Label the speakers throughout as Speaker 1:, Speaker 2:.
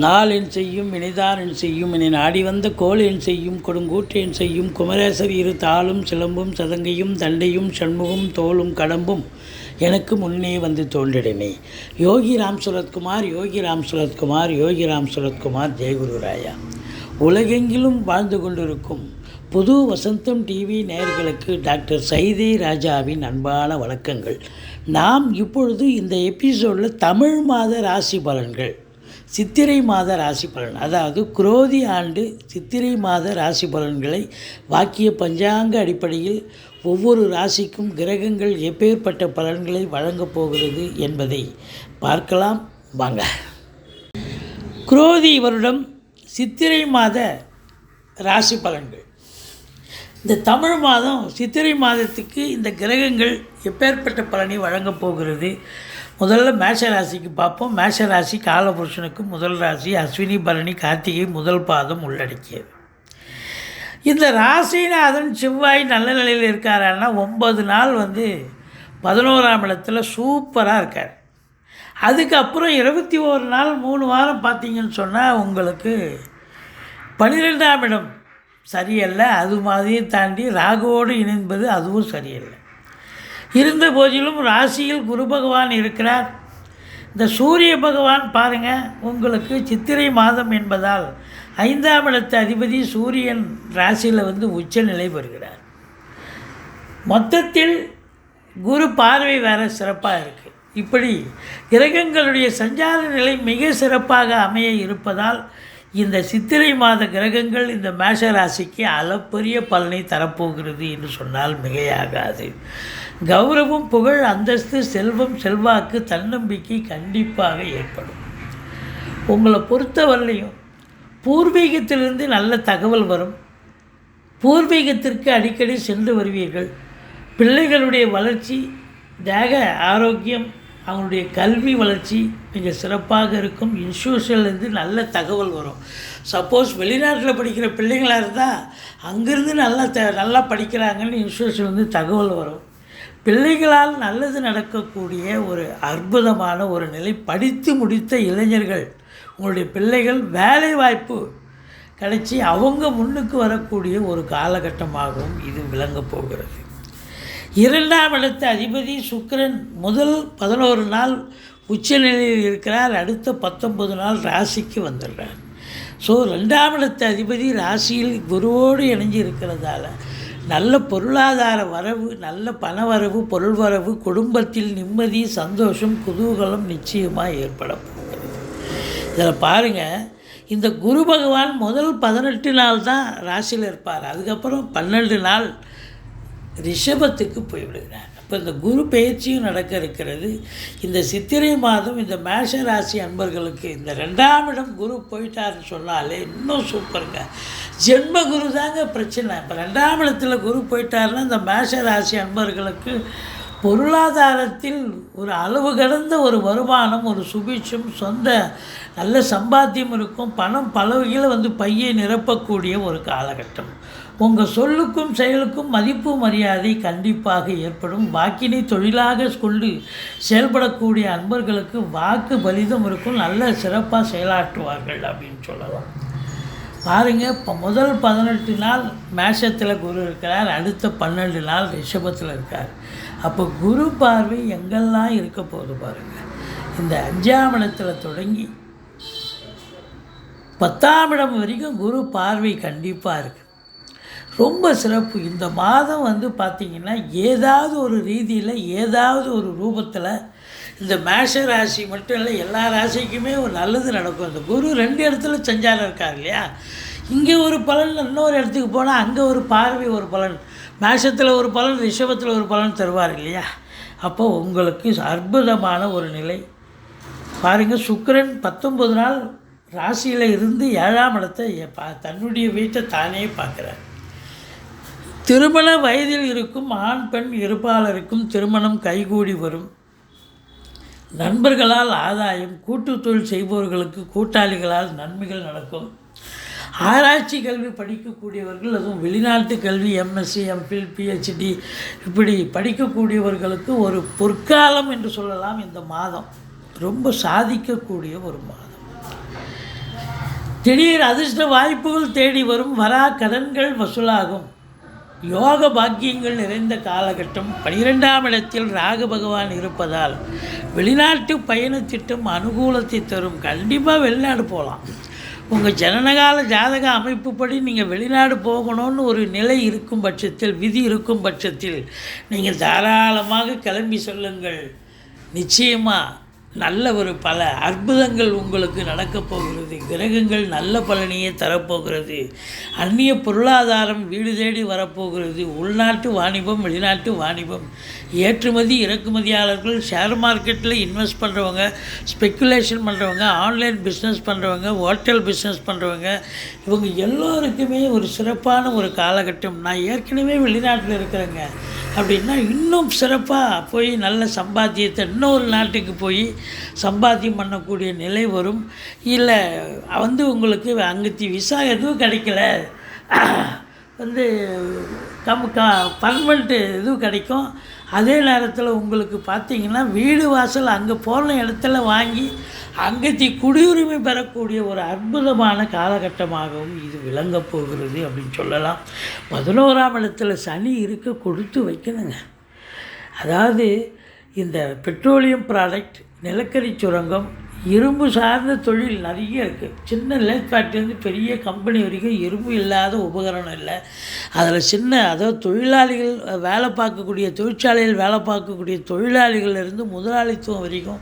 Speaker 1: நாளென் செய்யும் வினைதானென் செய்யும் இனி நாடி வந்த கோளென் செய்யும் கொடுங்கூற்றேன் செய்யும் குமரேசர் இரு தாளும் சிலம்பும் சதங்கையும் தண்டையும் சண்முகம் தோளும் கடம்பும் எனக்கு முன்னே வந்து தோன்றிடனே யோகி ராம் சுரத்குமார் யோகி ராம் சுரத்குமார் யோகி ராம் சுரத்குமார் ஜெயகுருராயா உலகெங்கிலும் வாழ்ந்து கொண்டிருக்கும் புது வசந்தம் டிவி நேயர்களுக்கு டாக்டர் சைதே ராஜாவின் அன்பான வணக்கங்கள். நாம் இப்பொழுது இந்த எபிசோடில் தமிழ் மாத ராசி பலன்கள் சித்திரை மாத ராசி பலன். அதாவது குரோதி ஆண்டு சித்திரை மாத ராசி பலன்களை வாக்கிய பஞ்சாங்க அடிப்படையில் ஒவ்வொரு ராசிக்கும் கிரகங்கள் எப்பேற்பட்ட பலன்களை வழங்கப் போகிறது என்பதை பார்க்கலாம். வாங்க. குரோதி வருடம் சித்திரை மாத ராசி பலன்கள். இந்த தமிழ் மாதம் சித்திரை மாதத்துக்கு இந்த கிரகங்கள் எப்பேற்பட்ட பலனை வழங்கப் போகிறது? முதல்ல மேஷ ராசிக்கு பார்ப்போம். மேஷ ராசி காலபுருஷனுக்கு முதல் ராசி. அஸ்வினி பரணி கார்த்திகை முதல் பாதம் உள்ளடக்கியது. இந்த ராசிநாதன் செவ்வாய் நல்ல நிலையில் இருக்காரான்னா ஒன்பது நாள் வந்து பதினோராம் இடத்துல சூப்பராக இருக்கார். அதுக்கப்புறம் இருபத்தி ஒரு நாள் மூணு வாரம் பார்த்தீங்கன்னு சொன்னால் உங்களுக்கு பன்னிரெண்டாம் இடம் சரியல்ல. அது மாதிரியும் தாண்டி ராகுவோடு இணைந்தது அதுவும் சரியில்லை. இருந்த போதிலும் ராசியில் குரு பகவான் இருக்கிறார். இந்த சூரிய பகவான் பாருங்கள் உங்களுக்கு சித்திரை மாதம் என்பதால் ஐந்தாம் இடத்து அதிபதி சூரியன் ராசியில் வந்து உச்ச நிலை பெறுகிறார். மொத்தத்தில் குரு பார்வை வேறு சிறப்பாக இருக்குது இப்படி கிரகங்களுடைய சஞ்சார நிலை மிக சிறப்பாக அமைய இருப்பதால் இந்த சித்திரை மாத கிரகங்கள் இந்த மேஷ ராசிக்கு அளப்பரிய பலனை தரப்போகிறது என்று சொன்னால் மிகையாகாது. கௌரவம் புகழ் அந்தஸ்து செல்வம் செல்வாக்கு தன்னம்பிக்கை கண்டிப்பாக ஏற்படும். உங்களை பொறுத்தவரையிலையும் பூர்வீகத்திலிருந்து நல்ல தகவல் வரும். பூர்வீகத்திற்கு அடிக்கடி சென்று வருவீர்கள். பிள்ளைகளுடைய வளர்ச்சி தேக ஆரோக்கியம் அவங்களுடைய கல்வி வளர்ச்சி மிக சிறப்பாக இருக்கும். இன்ஸ்டியூஷன்லேருந்து நல்ல தகவல் வரும். சப்போஸ் வெளிநாட்டில் படிக்கிற பிள்ளைங்களாக இருந்தால் அங்கேருந்து நல்லா த நல்லா படிக்கிறாங்கன்னு இன்ஸ்டியூஷன்லேருந்து தகவல் வரும். பிள்ளைகளால் நல்லது நடக்கக்கூடிய ஒரு அற்புதமான ஒரு நிலை படித்து முடித்த இளைஞர்கள் உங்களுடைய பிள்ளைகள் வேலை வாய்ப்பு கிடைச்சி அவங்க முன்னுக்கு வரக்கூடிய ஒரு காலகட்டமாகவும் இது விளங்கப் போகிறது. இரண்டாம் இடத்த அதிபதி சுக்கரன் முதல் பதினோரு நாள் உச்சநிலையில் இருக்கிறார். அடுத்த பத்தொன்பது நாள் ராசிக்கு வந்துடுறார். ஸோ ரெண்டாம் இடத்த அதிபதி ராசியில் குருவோடு இணைஞ்சு இருக்கிறதால நல்ல பொருளாதார வரவு நல்ல பண வரவு பொருள் வரவு குடும்பத்தில் நிம்மதி சந்தோஷம் குதூகலம் நிச்சயமாக ஏற்பட போகிறது. இதில் பாருங்கள் இந்த குரு பகவான் முதல் பதினெட்டு நாள் தான் ராசியில் இருப்பார். அதுக்கப்புறம் பன்னெண்டு நாள் ரிஷபத்துக்கு போய்விடுகிறார். அப்போ இந்த குரு பயிற்சியும் நடக்க இருக்கிறது. இந்த சித்திரை மாதம் இந்த மேஷ ராசி அன்பர்களுக்கு இந்த ரெண்டாம் இடம் குரு போயிட்டாருன்னு சொன்னாலே இன்னும் சூப்பருங்க ஜென்ம குரு தாங்க பிரச்சனை. இப்போ ரெண்டாம் இடத்துல குரு போயிட்டாருன்னா இந்த மேஷ ராசி அன்பர்களுக்கு பொருளாதாரத்தில் ஒரு அளவு கடந்த ஒரு வருமானம் ஒரு சுபிட்சம் சொந்த நல்ல சம்பாத்தியம் இருக்கும். பணம் பல வகையில் வந்து பையை நிரப்பக்கூடிய ஒரு காலகட்டம். உங்கள் சொல்லுக்கும் செயலுக்கும் மதிப்பு மரியாதை கண்டிப்பாக ஏற்படும். வாக்கினை தொழிலாக கொண்டு செயல்படக்கூடிய அன்பர்களுக்கு வாக்கு பலிதம் இருக்கும். நல்ல சிறப்பாக செயலாற்றுவார்கள் அப்படின்னு சொல்லலாம். பாருங்கள் இப்போ முதல் பதினெட்டு நாள் மேஷத்தில் குரு இருக்கிறார். அடுத்த பன்னெண்டு நாள் ரிஷபத்தில் இருக்கார். அப்போ குரு பார்வை எங்கெல்லாம் இருக்க போகுது பாருங்கள் இந்த அஞ்சாம் இடத்துல தொடங்கி பத்தாம் இடம் வரைக்கும் குரு பார்வை கண்டிப்பாக இருக்குது ரொம்ப சிறப்பு. இந்த மாதம் வந்து பார்த்திங்கன்னா ஏதாவது ஒரு ரீதியில் ஏதாவது ஒரு ரூபத்தில் இந்த மேஷ ராசி மட்டும் இல்லை எல்லா ராசிக்குமே ஒரு நல்லது நடக்கும். இந்த குரு ரெண்டு இடத்துல சஞ்சாரம் இருக்கார் இல்லையா? இங்கே ஒரு பலன் இன்னொரு இடத்துக்கு போனால் அங்கே ஒரு பார்வை ஒரு பலன் மேஷத்தில் ஒரு பலன் ரிஷபத்தில் ஒரு பலன் தருவார் இல்லையா? அப்போ உங்களுக்கு அற்புதமான ஒரு நிலை. பாருங்கள் சுக்கரன் பத்தொம்பது நாள் ராசியில் இருந்து ஏழாம் இடத்தை பா தன்னுடைய வீட்டை தானே பார்க்குறார். திருமண வயதில் இருக்கும் ஆண் பெண் இருப்பாளருக்கும் திருமணம் கைகூடி வரும். நண்பர்களால் ஆதாயம் கூட்டு தொழில் செய்பவர்களுக்கு கூட்டாளிகளால் நன்மைகள் நடக்கும். ஆராய்ச்சி கல்வி படிக்கக்கூடியவர்கள் அதுவும் வெளிநாட்டு கல்வி எம்எஸ்சி எம்ஃபில் பிஹெச்டி இப்படி படிக்கக்கூடியவர்களுக்கு ஒரு பொற்காலம் என்று சொல்லலாம் இந்த மாதம். ரொம்ப சாதிக்கக்கூடிய ஒரு மாதம். திடீர் அதிர்ஷ்ட வாய்ப்புகள் தேடி வரும் வரா கடன்கள் வசூலாகும். யோக பாக்கியங்கள் நிறைந்த காலகட்டம் பனிரெண்டாம் இடத்தில் ராகு பகவான் இருப்பதால் வெளிநாட்டு பயணத்திட்டம் அனுகூலத்தை தரும். கண்டிப்பாக வெளிநாடு போகலாம் உங்கள் ஜனனகால ஜாதக அமைப்புப்படி நீங்கள் வெளிநாடு போகணும்னு ஒரு நிலை இருக்கும் பட்சத்தில் விதி இருக்கும் பட்சத்தில் நீங்கள் தாராளமாக கிளம்பி சொல்லுங்கள். நிச்சயமாக நல்ல ஒரு பல அற்புதங்கள் உங்களுக்கு நடக்கப் போகிறது. கிரகங்கள் நல்ல பலனையே தரப்போகிறது. அந்நிய பொருளாதாரம் வீடு தேடி வரப்போகிறது. உள்நாட்டு வாணிபம் வெளிநாட்டு வாணிபம். ஏற்றுமதி இறக்குமதியாளர்கள் ஷேர் மார்க்கெட்டில் இன்வெஸ்ட் பண்ணுறவங்க ஸ்பெக்குலேஷன் பண்ணுறவங்க ஆன்லைன் பிஸ்னஸ் பண்ணுறவங்க ஹோட்டல் பிஸ்னஸ் பண்ணுறவங்க இவங்க எல்லோருக்குமே ஒரு சிறப்பான ஒரு காலகட்டம். நான் ஏற்கனவே வெளிநாட்டில் இருக்கிறேங்க. அப்படின்னா இன்னும் சிறப்பாக போய் நல்ல சம்பாத்தியத்தை இன்னொரு நாட்டுக்கு போய் சம்பாத்தியம் பண்ணக்கூடிய நிலை வரும். இல்லை வந்து உங்களுக்கு அங்கத்தி விசா எதுவும் கிடைக்கல. வந்து கம் க பர்மனெண்ட்டு இது கிடைக்கும். அதே நேரத்தில் உங்களுக்கு பார்த்தீங்கன்னா வீடு வாசல் அங்கே போன இடத்துல வாங்கி அங்கத்தி குடியுரிமை பெறக்கூடிய ஒரு அற்புதமான காலகட்டமாகவும் இது விளங்கப் போகிறது அப்படின்னு சொல்லலாம். பதினோராம் இடத்துல சனி இருக்க கொடுத்து வைக்கணுங்க. அதாவது இந்த பெட்ரோலியம் ப்ராடக்ட் நிலக்கரி சுரங்கம் இரும்பு சார்ந்த தொழில் நிறைய இருக்குது சின்ன லேத் ஃபேக்ட்ரிலேருந்து பெரிய கம்பெனி வரைக்கும் இரும்பு இல்லாத உபகரணம் இல்லை. அதில் சின்ன அதாவது தொழிலாளிகள் வேலை பார்க்கக்கூடிய தொழிற்சாலையில் வேலை பார்க்கக்கூடிய தொழிலாளிகள்லேருந்து முதலாளித்துவம் வரைக்கும்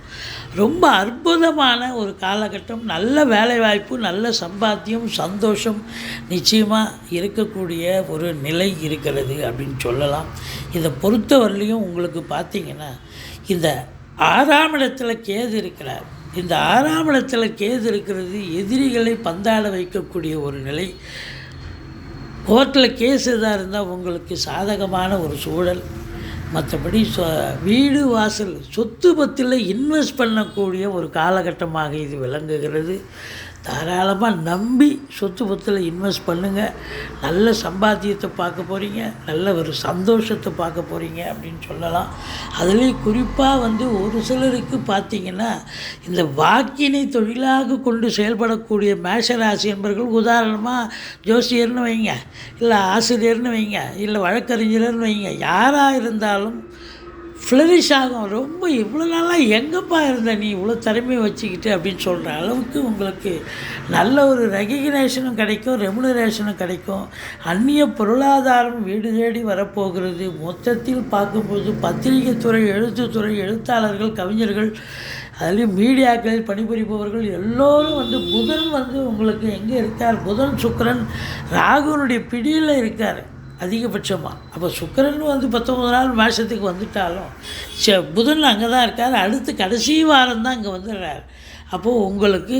Speaker 1: ரொம்ப அற்புதமான ஒரு காலகட்டம். நல்ல வேலைவாய்ப்பு நல்ல சம்பாத்தியம் சந்தோஷம் நிச்சயமாக இருக்கக்கூடிய ஒரு நிலை இருக்கிறது அப்படின்னு சொல்லலாம். இதை பொறுத்தவரையிலையும் உங்களுக்கு பார்த்திங்கன்னா இந்த ஆறாம் இடத்துல கேது இருக்கிறார். இந்த ஆறாம் இடத்துல கேது இருக்கிறது எதிரிகளை பந்தாட வைக்கக்கூடிய ஒரு நிலை. கோர்ட்டில் கேஸ் எதாக இருந்தால் உங்களுக்கு சாதகமான ஒரு சூழல். மற்றபடி சொ வீடு வாசல் சொத்து பத்தில் இன்வெஸ்ட் பண்ணக்கூடிய ஒரு காலகட்டமாக இது விளங்குகிறது. தாராளமாக நம்பி சொத்து பத்தில் இன்வெஸ்ட் பண்ணுங்கள் நல்ல சம்பாத்தியத்தை பார்க்க போகிறீங்க நல்ல ஒரு சந்தோஷத்தை பார்க்க போகிறீங்க அப்படின்னு சொல்லலாம். அதுலேயும் குறிப்பாக வந்து ஒரு சிலருக்கு பார்த்திங்கன்னா இந்த வாக்கினை தொழிலாக கொண்டு செயல்படக்கூடிய மேஷராசி என்பர்கள் உதாரணமாக ஜோசியர்னு வைங்க இல்லை ஆசிரியர்னு வைங்க இல்லை வழக்கறிஞர்னு வைங்க யாராக இருந்தாலும் ஃப்ளரிஷ் ஆகும். ரொம்ப இவ்வளோ நாளாக எங்கேப்பா இருந்த நீ இவ்வளோ திறமையை வச்சுக்கிட்டு அப்படின்னு சொல்கிற அளவுக்கு உங்களுக்கு நல்ல ஒரு ரெகக்னேஷனும் கிடைக்கும் ரெமுனரேஷனும் கிடைக்கும். அந்நிய பொருளாதாரம் வீடு தேடி வரப்போகிறது. மொத்தத்தில் பார்க்கும்போது பத்திரிகை துறை எழுத்துத்துறை எழுத்தாளர்கள் கவிஞர்கள் அதுலேயும் மீடியாக்களில் பணிபுரிபவர்கள் எல்லோரும் வந்து புதன் வந்து உங்களுக்கு எங்கே இருக்கார்? புதன் சுக்கரன் ராகுனுடைய பிடியில் இருக்கார். அதிகபட்சமாக அப்போ சுக்கரன் வந்து பத்தொம்பது நாள் மாதத்துக்கு வந்துட்டாலும் ச புதன் அங்கே தான் இருக்கார். அடுத்து கடைசி வாரம் தான் இங்கே வந்துடுறார் அப்போது உங்களுக்கு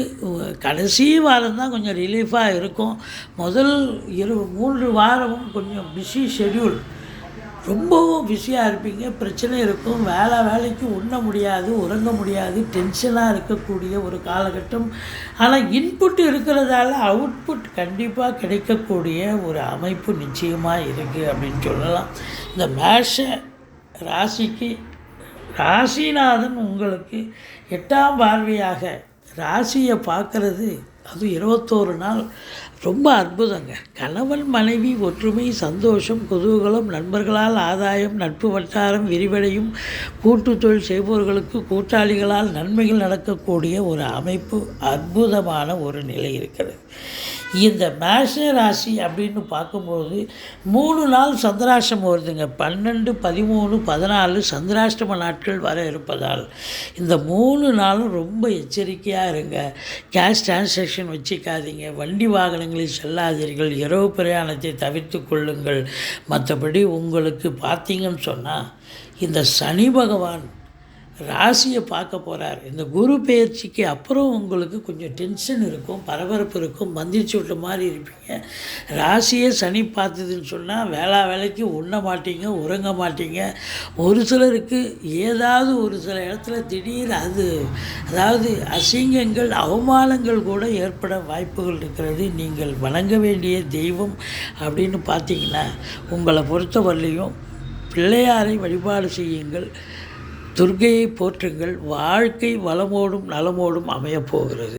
Speaker 1: கடைசி வாரம் தான் கொஞ்சம் ரிலீஃபாக இருக்கும். முதல் இரு மூன்று வாரமும் கொஞ்சம் பிஸி ஷெட்யூல் ரொம்பவும் பிஸியாக இருப்பீங்க. பிரச்சனை இருக்கும். வேலை வேலைக்கு உண்ண முடியாது உறங்க முடியாது டென்ஷனாக இருக்கக்கூடிய ஒரு காலகட்டம். ஆனால் இன்புட் இருக்கிறதால அவுட்புட் கண்டிப்பாக கிடைக்கக்கூடிய ஒரு அமைப்பு நிச்சயமாக இருக்குது அப்படின்னு சொல்லலாம். இந்த மேஷ ராசிக்கு ராசிநாதன் உங்களுக்கு எட்டாம் பார்வையாக ராசியை பார்க்குறது அது இருபத்தோரு நாள். ரொம்ப அற்புதங்க. கணவன் மனைவி ஒற்றுமை சந்தோஷம் குதூகலம் நண்பர்களால் ஆதாயம் நட்பு வட்டாரம் விரிவடையும் கூட்டு தொழில் செய்பவர்களுக்கு கூட்டாளிகளால் நன்மைகள் நடக்கக்கூடிய ஒரு அமைப்பு அற்புதமான ஒரு நிலை இருக்கிறது. இந்த மேஷ ராசி அப்படின்னு பார்க்கும்போது மூணு நாள் சந்திராஷ்டமம் வருதுங்க. பன்னெண்டு பதிமூணு பதினாலு சந்திராஷ்டம நாட்கள் வர இருப்பதால் இந்த மூணு நாளும் ரொம்ப எச்சரிக்கையாக இருங்க. கேஷ் டிரான்சாக்ஷன் வச்சுக்காதீங்க. வண்டி வாகனங்களில் செல்லாதீர்கள். இரவு பிரயாணத்தை தவிர்த்து கொள்ளுங்கள். மற்றபடி உங்களுக்கு பார்த்தீங்கன்னு சொன்னால் இந்த சனி பகவான் ராசியை பார்க்க போகிறார் இந்த குரு பெயர்ச்சிக்கு அப்புறம் உங்களுக்கு கொஞ்சம் டென்ஷன் இருக்கும் பரபரப்பு இருக்கும் மந்திரிச்சு விட்ட மாதிரி இருப்பீங்க. ராசியே சனி பார்த்ததுன்னு சொன்னால் வேளா வேலைக்கு உண்ண மாட்டீங்க உறங்க மாட்டீங்க. ஒரு சிலருக்கு ஏதாவது ஒரு சில இடத்துல திடீர் அது அதாவது அசிங்கங்கள் அவமானங்கள் கூட ஏற்பட வாய்ப்புகள் இருக்கிறது. நீங்கள் வணங்க வேண்டிய தெய்வம் அப்படின்னு பார்த்தீங்கன்னா உங்களை பொறுத்தவரையிலையும் பிள்ளையாரை வழிபாடு செய்யுங்கள். துர்க்கையை போற்றுங்கள் வாழ்க்கை வளமோடும் நலமோடும் அமையப் போகிறது.